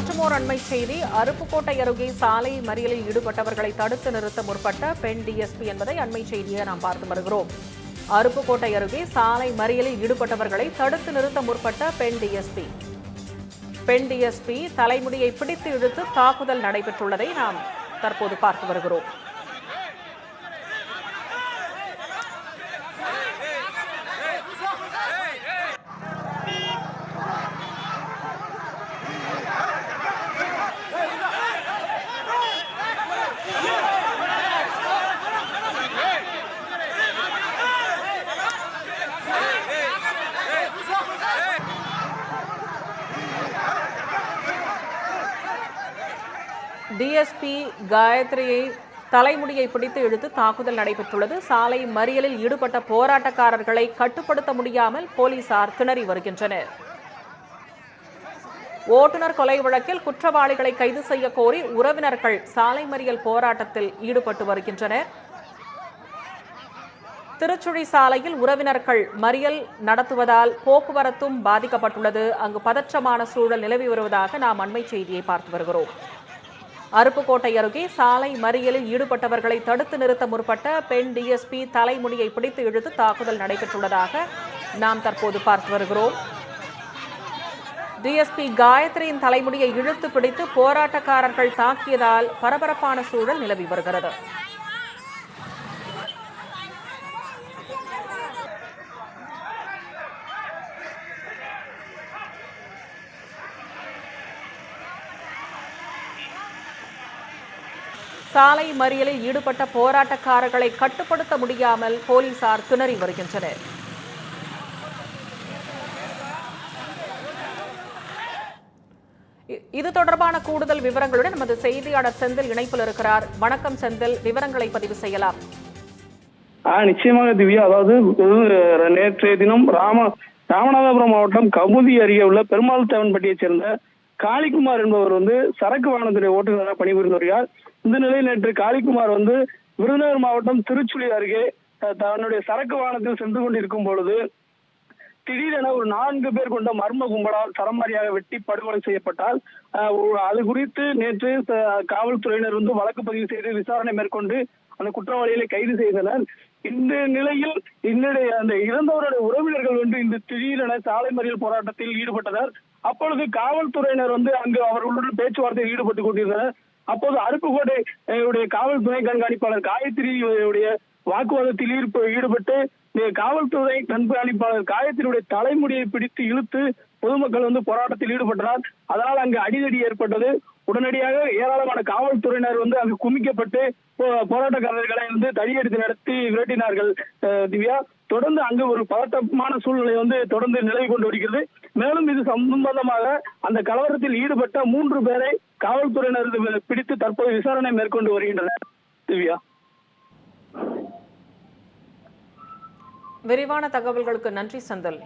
மற்றுமோர் அண்மை செய்தி அருப்புக்கோட்டை அருகே சாலை மறியலில் ஈடுபட்டவர்களை தடுத்து நிறுத்த முற்பட்ட பெண் டிஎஸ்பி என்பதை அண்மை செய்தியை நாம் பார்த்து வருகிறோம். அருப்புக்கோட்டை அருகே சாலை மறியலில் ஈடுபட்டவர்களை தடுத்து நிறுத்த முற்பட்ட பெண் டிஎஸ்பி பெண் டிஎஸ்பி தலைமுடியை பிடித்து இழுத்து தாக்குதல் நடைபெற்றுள்ளதை நாம் தற்போது பார்த்து வருகிறோம். டிஎஸ்பி காயத்ரியை தலைமுடியை பிடித்து இழுத்து தாக்குதல் நடைபெற்றுள்ளது. சாலை மறியலில் ஈடுபட்ட போராட்டக்காரர்களை கட்டுப்படுத்த முடியாமல் போலீசார் திணறி வருகின்றனர். ஓட்டுநர் கொலை வழக்கில் குற்றவாளிகளை கைது செய்ய கோரி உறவினர்கள் சாலை மறியல் போராட்டத்தில் ஈடுபட்டு வருகின்றனர். திருச்சுழி சாலையில் உறவினர்கள் மறியல் நடத்துவதால் போக்குவரத்தும் பாதிக்கப்பட்டுள்ளது. அங்கு பதற்றமான சூழல் நிலவி வருவதாக நாம் அண்மை செய்தியை பார்த்து வருகிறோம். அருப்புக்கோட்டை அருகே சாலை மறியலில் ஈடுபட்டவர்களை தடுத்து நிறுத்த முற்பட்ட பெண் டிஎஸ்பி தலைமுடியை பிடித்து இழுத்து தாக்குதல் நடைபெற்றுள்ளதாக நாம் தற்போது பார்த்து வருகிறோம். டிஎஸ்பி காயத்ரியின் தலைமுடியை இழுத்து பிடித்து போராட்டக்காரர்கள் தாக்கியதால் பரபரப்பான சூழல் நிலவி வருகிறது. சாலை மறியலில் ஈடுபட்ட போராட்டக்காரர்களை கட்டுப்படுத்த முடியாமல் போலீசார் திணறி வருகின்றனர். இது தொடர்பான கூடுதல் விவரங்களுடன் நமது செய்தியாளர் செந்தில் இணைப்பில் இருக்கிறார். வணக்கம் செந்தில் விவரங்களை பதிவு செய்யலாம். ஆஹ் நிச்சயமாக திவ்யா அதாவது நேற்றைய தினம் ராம ராமநாதபுரம் மாவட்டம் கமுதி அருகே உள்ள பெருமாள் தேவன்பட்டியைச் சேர்ந்த காளிக்குமார் என்பவர் வந்து சரக்கு வாகனத்துடைய ஓட்டுநராக பணிபுரிந்து வருகிறார் இந்த நிலையில் நேற்று காளிக்குமார் வந்து விருதுநகர் மாவட்டம் திருச்சுழி அருகே தன்னுடைய சரக்கு வாகனத்தில் சென்று கொண்டிருக்கும் பொழுது திடீரென ஒரு நான்கு பேர் கொண்ட மர்ம கும்பலால் சரமாரியாக வெட்டி படுகொலை செய்யப்பட்டால் அது குறித்து நேற்று காவல்துறையினர் வந்து வழக்கு பதிவு செய்து விசாரணை மேற்கொண்டு அந்த குற்றவாளிகளை கைது செய்தனர். இந்த நிலையில் என்னுடைய அந்த இறந்தவருடைய உறவினர்கள் வந்து இந்த திடீரென சாலை மறியல் போராட்டத்தில் ஈடுபட்டனர். அப்பொழுது காவல்துறையினர் வந்து அங்கு அவர்களுடன் பேச்சுவார்த்தையில் ஈடுபட்டுக் கொண்டிருந்தனர். அப்போது அருப்புக்கோட்டை உடைய காவல் துணை கண்காணிப்பாளர் காயத்ரி உடைய வாக்குவாதத்தில் ஈடுபட்டு காவல்துறை கண்காணிப்பாளர் காயத்தினுடைய தலைமுடியை பிடித்து இழுத்து பொதுமக்கள் வந்து போராட்டத்தில் ஈடுபட்டனர். அதனால் அங்கு அடிதடி ஏற்பட்டது. உடனடியாக ஏராளமான காவல்துறையினர் வந்து அங்கு குமிக்கப்பட்டு போ- போராட்டக்காரர்களை வந்து தடியெடுத்து நடத்தி விரட்டினார்கள் அஹ், திவ்யா. தொடர்ந்து அங்கு ஒரு பதட்டமான சூழ்நிலை வந்து தொடர்ந்து நிலவி கொண்டு வருகிறது. மேலும் இது சம்பந்தமாக அந்த கலவரத்தில் ஈடுபட்ட மூன்று பேரை காவல்துறையினர் பிடித்து தற்போது விசாரணை மேற்கொண்டு வருகின்றனர் திவ்யா. விரிவான தகவல்களுக்கு நன்றி சந்தல்